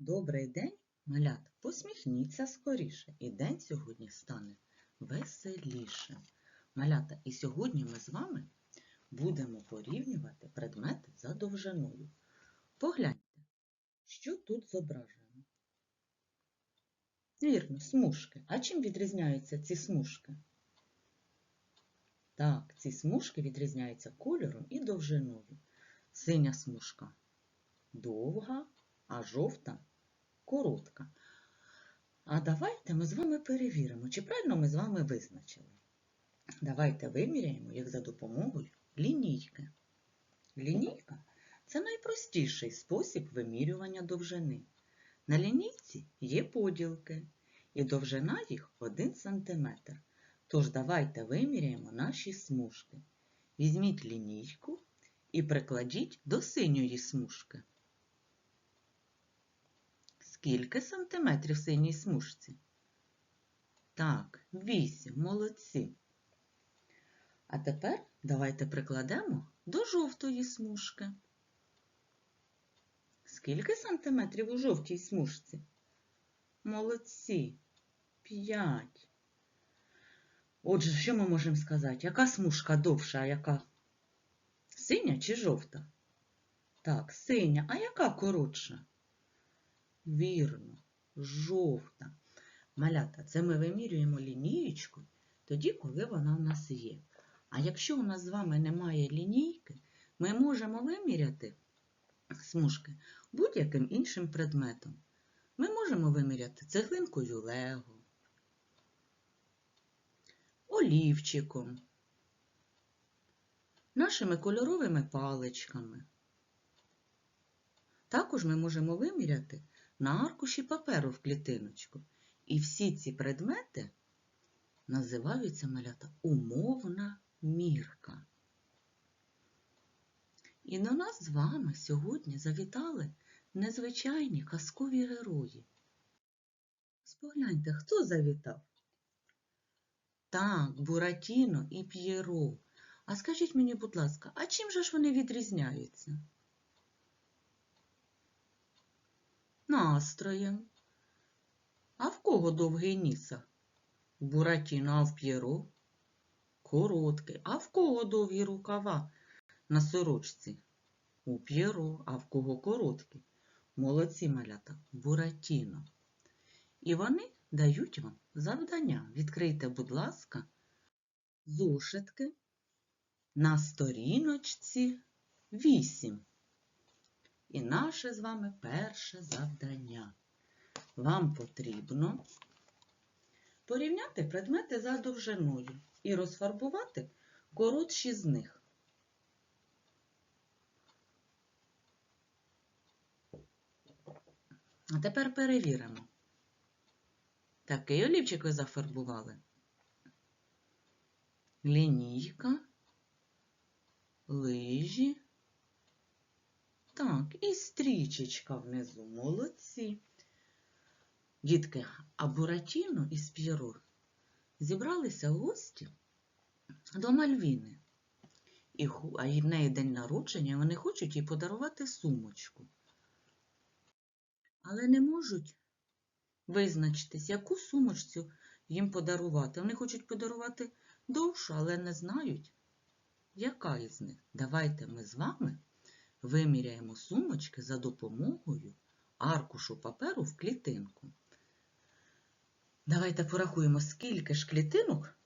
Добрий день, малят, посміхніться скоріше, і день сьогодні стане веселіше. Малята, і сьогодні ми з вами будемо порівнювати предмети за довжиною. Погляньте, що тут зображено. Вірно, смужки. А чим відрізняються ці смужки? Так, ці смужки відрізняються кольором і довжиною. Синя смужка довга, а жовта коротка. А давайте ми з вами перевіримо, чи правильно ми з вами визначили. Давайте виміряємо їх за допомогою лінійки. Лінійка це найпростіший спосіб вимірювання довжини. На лінійці є поділки, і довжина їх 1 см. Тож давайте виміряємо наші смужки. Візьміть лінійку і прикладіть до синьої смужки. Скільки сантиметрів в синій смужці? Так, 8. Молодці. А тепер давайте прикладемо до жовтої смужки. Скільки сантиметрів у жовтій смужці? Молодці. 5. Отже, що ми можемо сказати? Яка смужка довша, а яка? Синя чи жовта? Так, синя. А яка коротша? Вірно, жовта. Малята, це ми вимірюємо лінієчку тоді, коли вона у нас є. А якщо у нас з вами немає лінійки, ми можемо виміряти смужки будь-яким іншим предметом. Ми можемо виміряти цеглинкою лего, олівчиком, нашими кольоровими паличками. Також ми можемо виміряти на аркуші паперу в клітиночку. І всі ці предмети називаються малята умовна мірка. І до нас з вами сьогодні завітали незвичайні казкові герої. Спогляньте, хто завітав? Так, Буратіно і П'єро. А скажіть мені, будь ласка, а чим же ж вони відрізняються? Настроєм. А в кого довгий ніса? У Буратіно, а в П'єро? Короткий. А в кого довгі рукава на сорочці? У П'єро, а в кого короткі? Молодці малята, Буратіно. І вони дають вам завдання. Відкрийте, будь ласка, зошитки на сторіночці 8. І наше з вами перше завдання. Вам потрібно порівняти предмети за довжиною і розфарбувати коротші з них. А тепер перевіримо. Такий олівчик ви зафарбували. Лінійка, лижі. І стрічечка внизу. Молодці. Дітки, а Буратіно із П'єро зібралися гості до Мальвіни. І, а в неї день народження, вони хочуть їй подарувати сумочку. Але не можуть визначитись, яку сумочцю їм подарувати. Вони хочуть подарувати довшу, але не знають, яка із них. Давайте ми з вами виміряємо сумочки за допомогою аркушу паперу в клітинку. Давайте порахуємо, скільки ж клітинок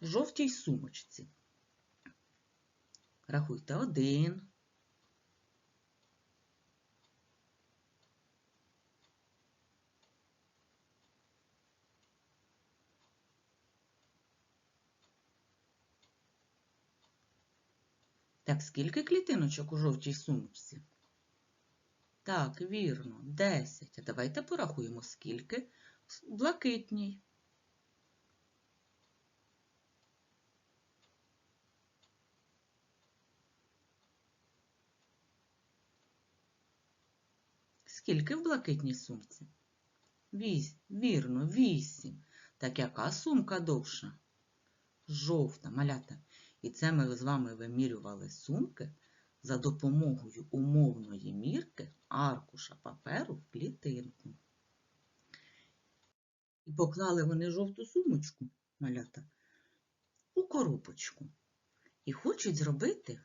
в жовтій сумочці. Рахуйте один. Так, скільки клітиночок у жовтій сумочці? Так, вірно, 10. А давайте порахуємо, скільки в блакитній. Скільки в блакитній сумці? Вісь, вірно, 8. Так яка сумка довша? Жовта, малята. І це ми з вами вимірювали сумки за допомогою умовної мірки аркуша паперу в клітинку. І поклали вони жовту сумочку, малята, у коробочку. І хочуть зробити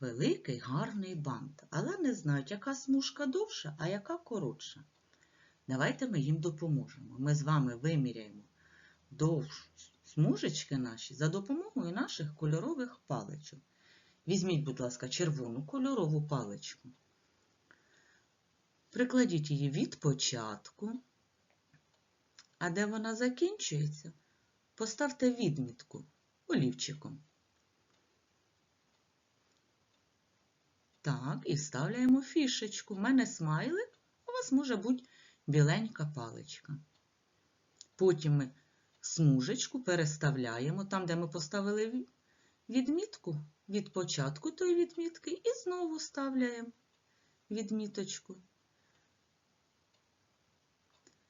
великий гарний бант, але не знають, яка смужка довша, а яка коротша. Давайте ми їм допоможемо. Ми з вами виміряємо довж смужечки наші за допомогою наших кольорових паличок. Візьміть, будь ласка, червону кольорову паличку. Прикладіть її від початку, а де вона закінчується, поставте відмітку олівчиком. Так, і вставляємо фішечку. У мене смайлик, у вас може бути біленька паличка. Потім ми смужечку переставляємо там, де ми поставили відмітку від початку тої відмітки, і знову ставляємо відміточку.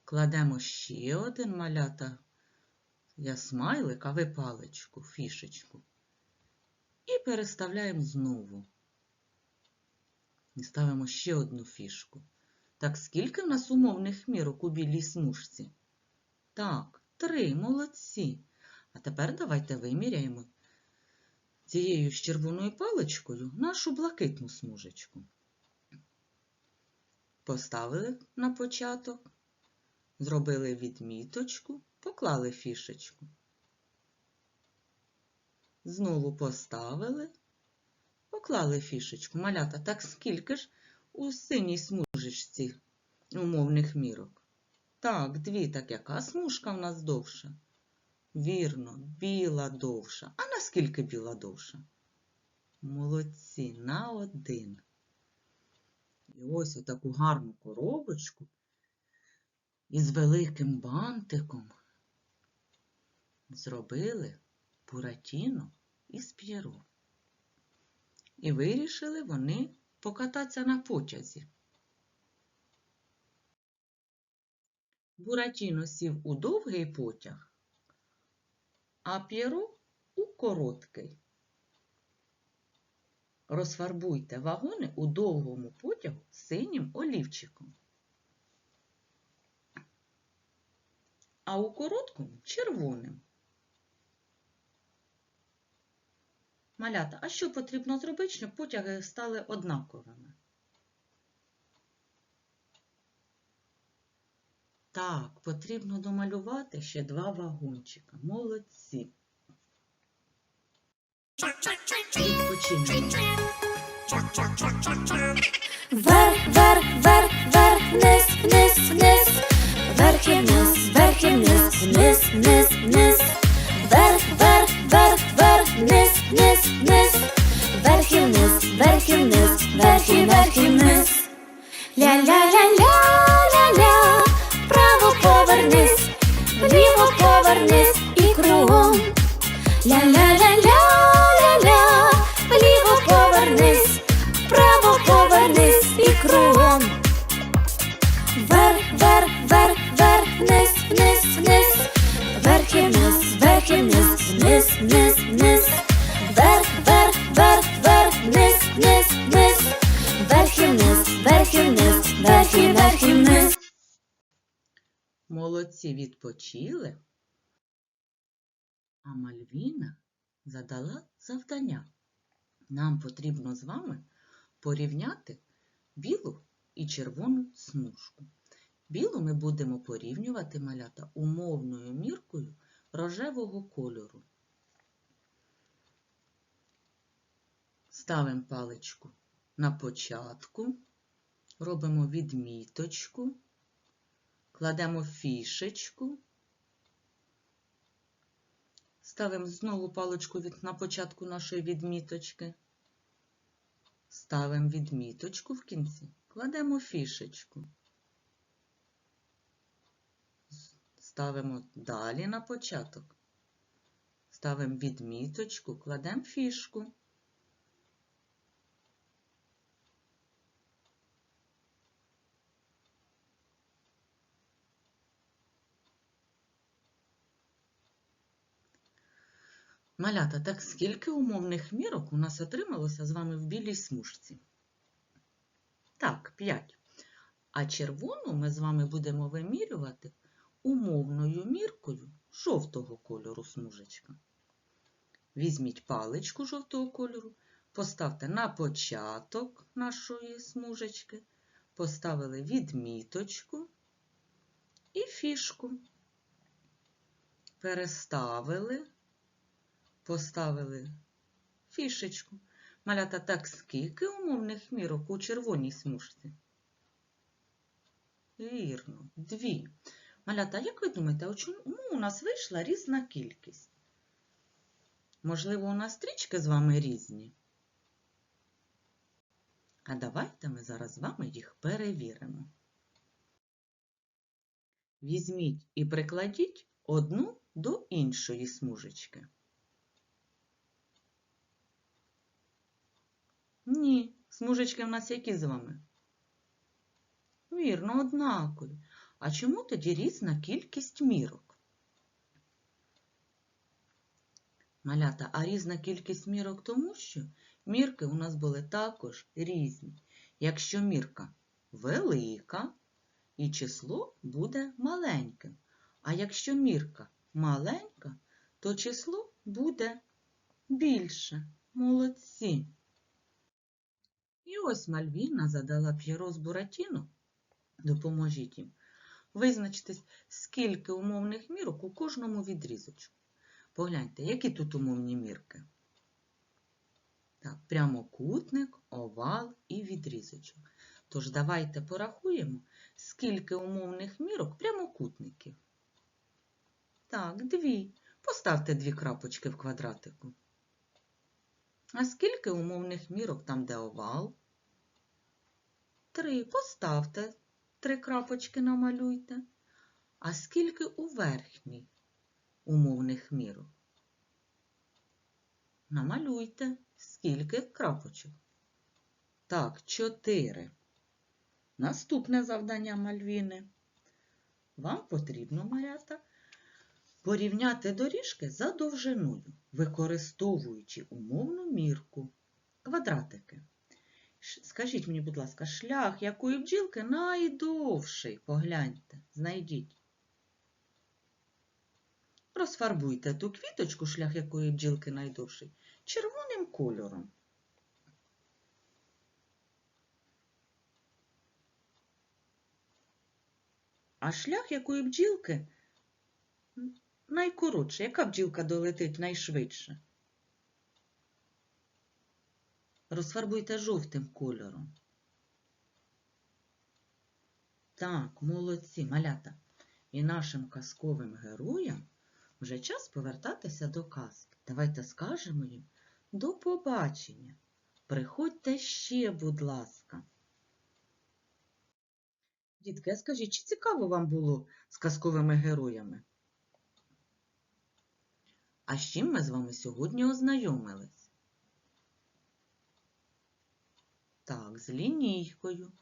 Кладемо ще один малята. Я смайлик, а ви паличку, фішечку. І переставляємо знову. І ставимо ще одну фішку. Так, скільки в нас умовних мірок у білій смужці? Так, три, молодці. А тепер давайте виміряємо цією ж червоною паличкою нашу блакитну смужечку. Поставили на початок, зробили відміточку, поклали фішечку. Знову поставили, поклали фішечку. Малята, так скільки ж у синій смужечці умовних мірок? Так, дві, так яка смужка в нас довша? Вірно, біла довша. А наскільки біла довша? Молодці, на один. І ось отаку гарну коробочку із великим бантиком зробили Буратіно із П'єро. І вирішили вони покататися на потязі. Буратіно сів у довгий потяг, а П'єро у короткий. Розфарбуйте вагони у довгому потягу синім олівчиком, а у короткому червоним. Малята, а що потрібно зробити, щоб потяги стали однаковими? Так, потрібно домалювати ще два вагончика. Молодці. Відпочинемо. Вверх, вверх, вверх, вверх, вниз, вниз, вниз, вверх і вниз, вверх і вниз, вниз, вниз, вниз, вверх, вверх, вверх, вверх, вниз, вниз, вниз, вверх і вниз, вверх і вниз, вверх і вверх і вниз. Ля-ля-ля-ля-ля-ля, Ля-ля-ля-ля-ля-ля, вліво повернись, вправо повернись і кругом. Вверх, вверх, вверх, вверх, вниз, вниз, вниз, вверх і вниз, вверх і вниз, вниз, вниз, вниз, вверх, вверх, вверх, вверх, вниз, вниз, вниз, вверх. Молодці відпочили. А Мальвіна задала завдання. Нам потрібно з вами порівняти білу і червону смужку. Білу ми будемо порівнювати малята умовною міркою рожевого кольору. Ставимо паличку на початку, робимо відміточку, кладемо фішечку. Ставимо знову паличку від, на початку нашої відміточки. Ставимо відміточку в кінці, кладемо фішечку. Ставимо далі на початок. Ставимо відміточку, кладемо фішку. Малята, так скільки умовних мірок у нас отрималося з вами в білій смужці? Так, 5. А червону ми з вами будемо вимірювати умовною міркою жовтого кольору смужечка. Візьміть паличку жовтого кольору, поставте на початок нашої смужечки, поставили відміточку і фішку. Переставили, поставили фішечку. Малята так скільки умовних мірок у червоній смужці? Вірно, дві. Малята, як ви думаєте, а чому у нас вийшла різна кількість? Можливо, у нас стрічки з вами різні? А давайте ми зараз з вами їх перевіримо. Візьміть і прикладіть одну до іншої смужечки. Ні, смужечки в нас які з вами? Вірно, однакові. А чому тоді різна кількість мірок? Малята, а різна кількість мірок тому, що мірки у нас були також різні. Якщо мірка велика, і число буде маленьким. А якщо мірка маленька, то число буде більше. Молодці. І ось Мальвіна задала П'єро з Буратіно. Допоможіть їм. Визначтесь, скільки умовних мірок у кожному відрізочку. Погляньте, які тут умовні мірки. Так, прямокутник, овал і відрізочок. Тож давайте порахуємо, скільки умовних мірок прямокутників. Так, дві. Поставте дві крапочки в квадратику. А скільки умовних мірок там, де овал? Три. Поставте три крапочки намалюйте. А скільки у верхній умовних мірок? Намалюйте, скільки крапочок. Так, чотири. Наступне завдання Мальвіни. Вам потрібно, малята, порівняти доріжки за довжиною, використовуючи умовну мірку. Квадратики. Скажіть мені, будь ласка, шлях якої бджілки найдовший? Погляньте, знайдіть. Розфарбуйте ту квіточку, шлях якої бджілки найдовший, червоним кольором. А шлях якої бджілки найкоротший. Яка бджілка долетить найшвидше? Розфарбуйте жовтим кольором. Так, молодці, малята. І нашим казковим героям вже час повертатися до казки. Давайте скажемо їм до побачення. Приходьте ще, будь ласка. Дітки, скажіть, чи цікаво вам було з казковими героями? А з чим ми з вами сьогодні ознайомились? Так, з лінійкою.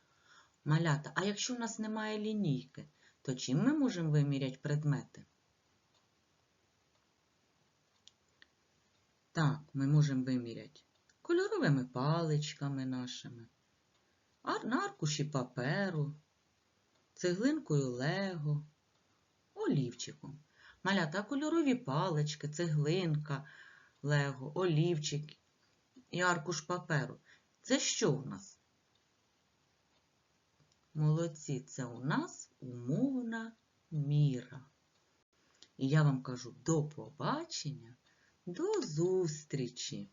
Малята, а якщо в нас немає лінійки, то чим ми можемо виміряти предмети? Так, ми можемо виміряти кольоровими паличками нашими, на аркуші паперу, цеглинкою лего, олівчиком. Малята, кольорові палички, цеглинка, лего, олівчик і аркуш паперу. Це що у нас? Молодці, це у нас умовна міра. І я вам кажу до побачення, до зустрічі!